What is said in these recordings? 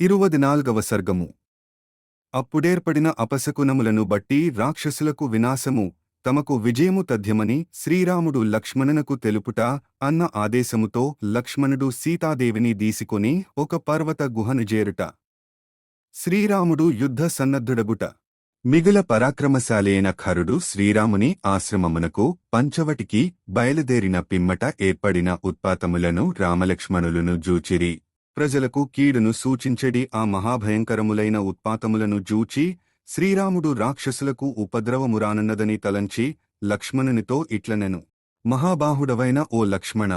ఇరువది నాల్గవ సర్గము. అప్పుడేర్పడిన అపశకునములను బట్టి రాక్షసులకు వినాశము తమకు విజయము తథ్యమని శ్రీరాముడు లక్ష్మణునకు తెలుపుట అన్న ఆదేశముతో లక్ష్మణుడు సీతాదేవిని దీసికొని ఒక పర్వత గుహను చేరుట. శ్రీరాముడు యుద్ధ సన్నద్ధుడగుట. మిగుల పరాక్రమశాలైన ఖరుడు శ్రీరాముని ఆశ్రమమునకు పంచవటికి బయలుదేరిన పిమ్మట ఏర్పడిన ఉత్పాతములను రామలక్ష్మణులను జూచిరి. ప్రజలకు కీడును సూచించడి ఆ మహాభయంకరములైన ఉత్పాతములను జూచి శ్రీరాముడు రాక్షసులకు ఉపద్రవమురానన్నదని తలంచి లక్ష్మణునితో ఇట్లనెను. మహాబాహుడవైన ఓ లక్ష్మణ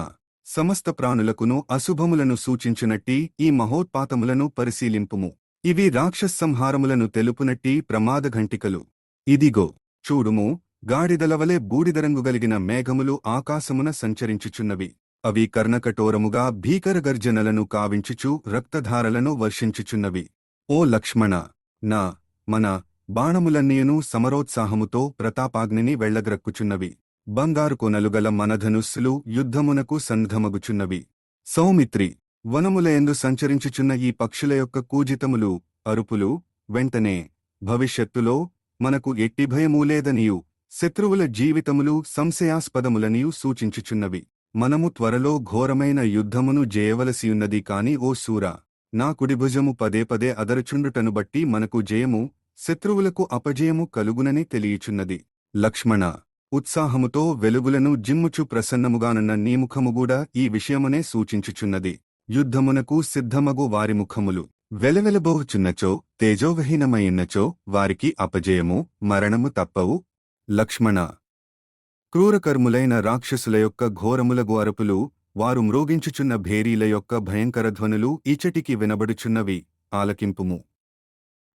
సమస్త ప్రాణులకును అశుభములను సూచించునట్టి ఈ మహోత్పాతములను పరిశీలింపుము. ఇవి రాక్షస్సంహారములను తెలుపునట్టి ప్రమాదఘంటికలు ఇదిగో చూడుము గాడిదలవలే బూడిదరంగుగలిగిన మేఘములు ఆకాశమున సంచరించుచున్నవి. అవి కర్ణకటోరముగా భీకర గర్జనలను కావించుచు రక్తధారలను వర్షించుచున్నవి. ఓ లక్ష్మణ! నా మన బాణములన్నీయును సమరోత్సాహముతో ప్రతాపాగ్నిని వెళ్ళగ్రక్కుచున్నవి బంగారు కొనలుగల మనధనుస్సులు యుద్ధమునకు సన్నద్ధమగుచున్నవి. సౌమిత్రి! వనములయందు సంచరించుచున్న ఈ పక్షుల యొక్క కూజితములు అరుపులు వెంటనే భవిష్యత్తులో మనకు ఎట్టి భయమూలేదనియు శత్రువుల జీవితములు సంశయాస్పదములనియు సూచించుచున్నవి. మనము త్వరలో ఘోరమైన యుద్ధమును జయవలసియున్నది కాని ఓ సూరా నా కుడిభుజము పదే పదే అదరచుండుటను బట్టి మనకు జయము శత్రువులకు అపజయము కలుగునని తెలియచున్నది. లక్ష్మణ ఉత్సాహముతో వెలుగులను జిమ్ముచు ప్రసన్నముగానున్న నీ ముఖముగూడా ఈ విషయమునే సూచించుచున్నది. యుద్ధమునకు సిద్ధమగు వారి ముఖములు. వెలవెలబోచున్నచో తేజోవహీనమైయున్నచో వారికి అపజయము మరణము తప్పవు. లక్ష్మణ క్రూరకర్ములైన రాక్షసుల యొక్క ఘోరములగు అరుపులు వారు మ్రోగించుచున్న భేరీల యొక్క భయంకరధ్వనులు ఇచటికి వినబడుచున్నవి ఆలకింపుము.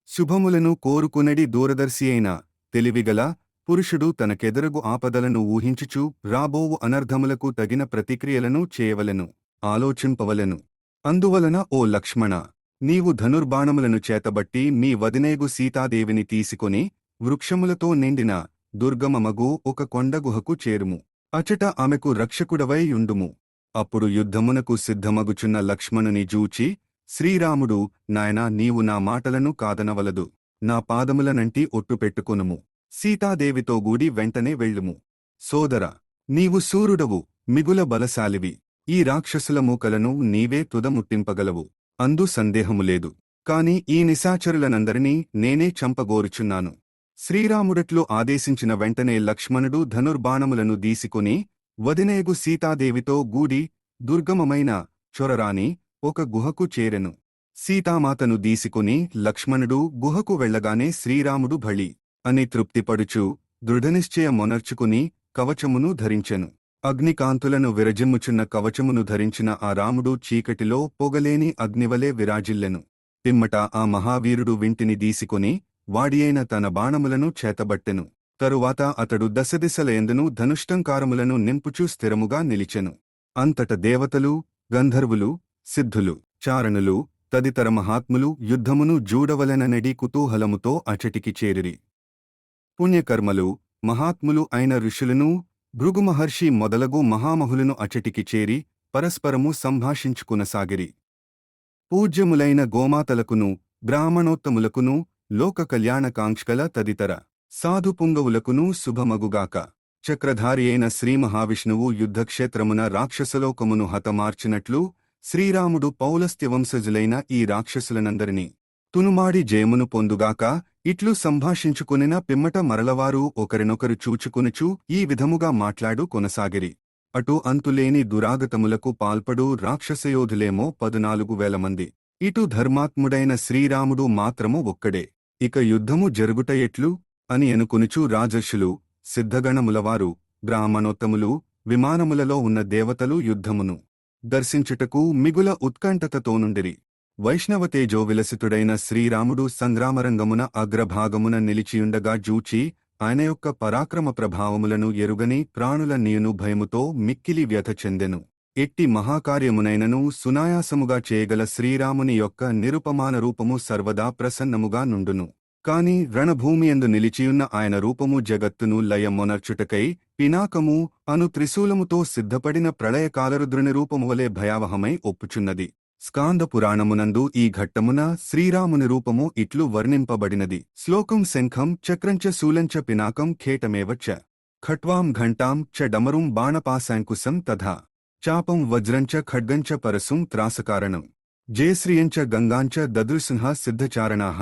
శుభములను కోరుకునడి దూరదర్శి అయిన తెలివిగల పురుషుడు తనకెదరగు ఆపదలను ఊహించుచు రాబోవు అనర్ధములకు తగిన ప్రతిక్రియలను చేయవలను ఆలోచింపవలను. అందువలన ఓ లక్ష్మణ నీవు ధనుర్బాణములను చేతబట్టి మీ వదినేగు సీతాదేవిని తీసుకొని వృక్షములతో నిండిన దుర్గమమగు ఒక కొండగుహకు చేరుము. అచట ఆమెకు రక్షకుడవై యుండుము అప్పుడు యుద్ధమునకు సిద్ధమగుచున్న లక్ష్మణుని జూచి శ్రీరాముడు నాయనా నీవు నా మాటలను కాదనవలదు. నా పాదములనంటి ఒట్టుపెట్టుకొనుము సీతాదేవితో గూడి వెంటనే వెళ్ళుము. సోదర నీవు సూర్యుడవు మిగుల బలశాలివి. ఈ రాక్షసుల మూకలను నీవే తుదముట్టింపగలవు. అందు సందేహము లేదు. కాని ఈ నిశాచరులనందరినీ నేనే చంపగోరుచున్నాను. శ్రీరాముడట్లు ఆదేశించిన వెంటనే లక్ష్మణుడు ధనుర్బాణములను దీసికొని వదినేగు సీతాదేవితో గూడి దుర్గమమైన చొరరాని ఒక గుహకు చేరెను. సీతామాతను దీసికొని లక్ష్మణుడు గుహకు వెళ్ళగానే శ్రీరాముడు భళి అని తృప్తిపడుచు దృఢనిశ్చయమొనర్చుకుని కవచమును ధరించెను. అగ్నికాంతులను విరజిమ్ముచున్న కవచమును ధరించిన ఆ రాముడు చీకటిలో పొగలేని అగ్నివలే విరాజిల్లెను. పిమ్మట ఆ మహావీరుడు వింటిని దీసికొని వాడియైన తన బాణములను చేతబట్టెను. తరువాత అతడు దశదిశలయందును ధనుష్టంకారములను నింపుచూ స్థిరముగా నిలిచెను. అంతట దేవతలు గంధర్వులు సిద్ధులు చారణులు తదితర మహాత్ములు యుద్ధమును జూడవలెననడి కుతూహలముతో అచటికి చేరిరి. పుణ్యకర్మలు మహాత్ములు అయిన ఋషులను భృగుమహర్షి మొదలగు మహామహులను అచటికి చేరి పరస్పరము సంభాషించుకునసాగిరి. పూజ్యములైన గోమాతలకును బ్రాహ్మణోత్తములకును లోక కళ్యాణకాంక్షకల తదితర. సాధుపుంగవులకును శుభమగుగాక. చక్రధారి అయిన శ్రీమహావిష్ణువు యుద్ధక్షేత్రమున రాక్షసలోకమును హతమార్చినట్లు శ్రీరాముడు పౌలస్త్యవంశజులైన ఈ రాక్షసులనందరినీ తునుమాడి జయమును పొందుగాక ఇట్లు సంభాషించుకునిన పిమ్మట మరలవారు ఒకరినొకరు చూచుకునుచు ఈ విధముగా మాట్లాడు కొనసాగిరి. అటు అంతులేని దురాగతములకు పాల్పడు రాక్షసయోధులేమో పదునాలుగు వేల మంది. ఇటు ధర్మాత్ముడైన శ్రీరాముడు మాత్రము ఒక్కడే. ఇక యుద్ధము జరుగుట ఎట్లు అని అనుకునుచు రాజర్షులు సిద్ధగణములవారు బ్రాహ్మణోత్తములు విమానములలో ఉన్న దేవతలు యుద్ధమును దర్శించుటకు మిగుల ఉత్కంఠతతోనుండిరి. వైష్ణవతేజో విలసితుడైన శ్రీరాముడు సంగ్రామరంగమున అగ్రభాగమున నిలిచియుండగా జూచి ఆయన యొక్క పరాక్రమ ప్రభావములను ఎరుగని ప్రాణుల నీయును భయముతో మిక్కిలి వ్యథ చెందెను ఎట్టి మహాకార్యమునైనను సునాయాసముగా చేయగల శ్రీరాముని యొక్క నిరుపమాన రూపము సర్వదా ప్రసన్నముగా నుండును. కాని రణభూమియందు నిలిచియున్న ఆయన రూపము జగత్తును లయమొనర్చుటకై పినాకము అను త్రిశూలముతో సిద్ధపడిన ప్రళయకాలరుద్రుని రూపమువలే భయావహమై ఒప్పుచున్నది. స్కాంద పురాణమునందు ఈ ఘట్టమున శ్రీరాముని రూపము ఇట్లు వర్ణింపబడినది. శ్లోకం శంఖం చక్రంచ శూలంచ పినాకం ఖేటమేవచ్చ ఖట్వాం ఘంటాం చ డమరుం బాణపాశాంకుశం తథా. చాపం వజ్రంచ ఖడ్గంచ పరసుం త్రాసకారణం. జయశ్రియంచ గంగాంచ దదృసింహ సిద్ధచారణాః.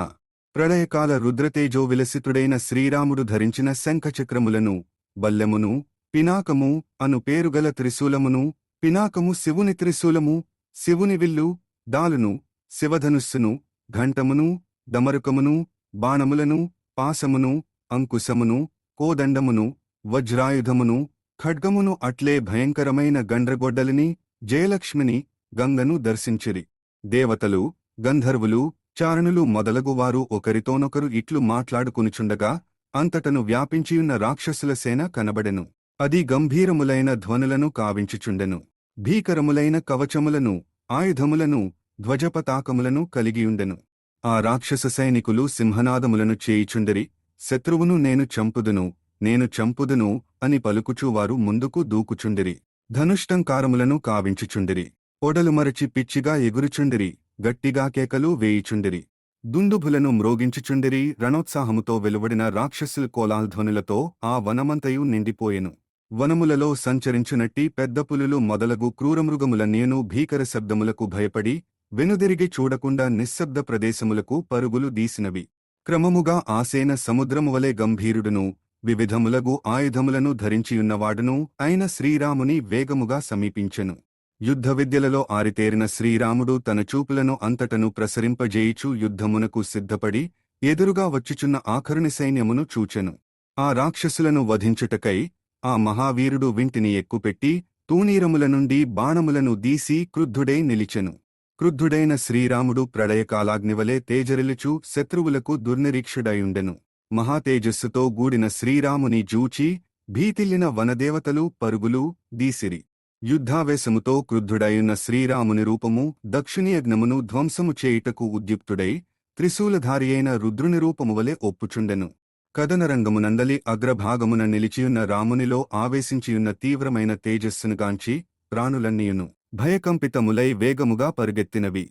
ప్రళయకాల రుద్రతేజో విలసితుడైన శ్రీరాముడు ధరించిన శంఖచక్రములను బల్లెమును పినాకము అను పేరుగల త్రిశూలమును పినాకము శివుని త్రిశూలము శివుని విల్లు దాలును శివధనుస్సును ఘంటమును దమరుకమును బాణములను పాసమును అంకుశమును కోదండమును వజ్రాయుధమును ఖడ్గమును అట్లే భయంకరమైన గండ్రగొడ్డలిని జయలక్ష్మిని గంగను దర్శించిరి. దేవతలు గంధర్వులు చారణులు మొదలగువారు ఒకరితోనొకరు ఇట్లు మాట్లాడుకునిచుండగా అంతటను వ్యాపించియున్న రాక్షసుల సేన కనబడెను. అది గంభీరములైన ధ్వనులను కావించుచుండెను. భీకరములైన కవచములను ఆయుధములను ధ్వజపతాకములను కలిగియుండెను. ఆ రాక్షస సైనికులు సింహనాదములను చేయిచుండరి. శత్రువును నేను చంపుదును. నేను చంపుదును అని పలుకుచూవారు ముందుకు దూకుచుండిరి. ధనుష్టంకారములను కావించుచుండిరి. ఒడలు మరచి పిచ్చిగా ఎగురుచుండిరి. గట్టిగా కేకలు వేయిచుండిరి. దుందుభులను మ్రోగించుచుండిరి. రణోత్సాహముతో వెలువడిన రాక్షసుల కోలాల్ధ్వనులతో ఆ వనమంతయు నిండిపోయెను. వనములలో సంచరించునట్టి పెద్ద పులులు మొదలగు క్రూరమృగములన్నేను భీకర శబ్దములకు భయపడి వెనుదిరిగి చూడకుండా నిశ్శబ్ద ప్రదేశములకు పరుగులు దీసినవి క్రమముగా ఆసేన సముద్రము వలె గంభీరుడును. వివిధములగు ఆయుధములను ధరించియున్నవాడును అయిన శ్రీరాముని వేగముగా సమీపించెను. యుద్ధ విద్యలలో ఆరితేరిన శ్రీరాముడు తన చూపులను అంతటను ప్రసరింపజేయిచు యుద్ధమునకు సిద్ధపడి ఎదురుగా వచ్చుచున్న ఆఖరుని సైన్యమును చూచెను. ఆ రాక్షసులను వధించుటకై ఆ మహావీరుడు వింటిని ఎక్కుపెట్టి తూణీరముల నుండి బాణములను దీసి క్రుద్ధుడై నిలిచెను. క్రుద్ధుడైన శ్రీరాముడు ప్రళయకాలాగ్నివలే తేజరిలుచు శత్రువులకు దుర్నిరీక్షుడయుండెను. మహాతేజస్సుతో గూడిన శ్రీరాముని జూచి భీతిల్లిన వనదేవతలు పరుగులు దీసిరి. యుద్ధావేశముతో క్రుద్ధుడైన శ్రీరాముని రూపము దక్షిణీయజ్ఞమును ధ్వంసము చేయుటకు ఉద్యుక్తుడై త్రిశూలధారియైన రుద్రుని రూపము వలె ఒప్పుచుండెను. కదనరంగమునందలి అగ్రభాగమున నిలిచియున్న రామునిలో ఆవేశించియున్న తీవ్రమైన తేజస్సును గాంచి ప్రాణులన్నీయును. భయకంపితములై వేగముగా పరుగెత్తినవి.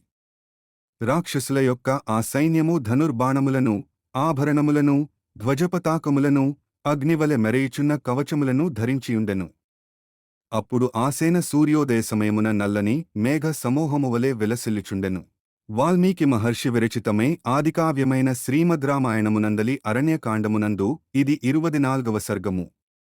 రాక్షసుల యొక్క ఆ సైన్యము ధనుర్బాణములను ఆభరణములను ధ్వజపతాకములను అగ్నివలె మెరయిచున్న కవచములను ధరించియుండెను. అప్పుడు ఆసేన సూర్యోదయ సమయమున నల్లని మేఘ సమూహమువలే విలసిల్లుచుండెను. వాల్మీకి మహర్షి విరచితమే ఆదికావ్యమైన శ్రీమద్రామాయణమునందలి అరణ్యకాండమునందు ఇది ఇరువది నాల్గవ సర్గము.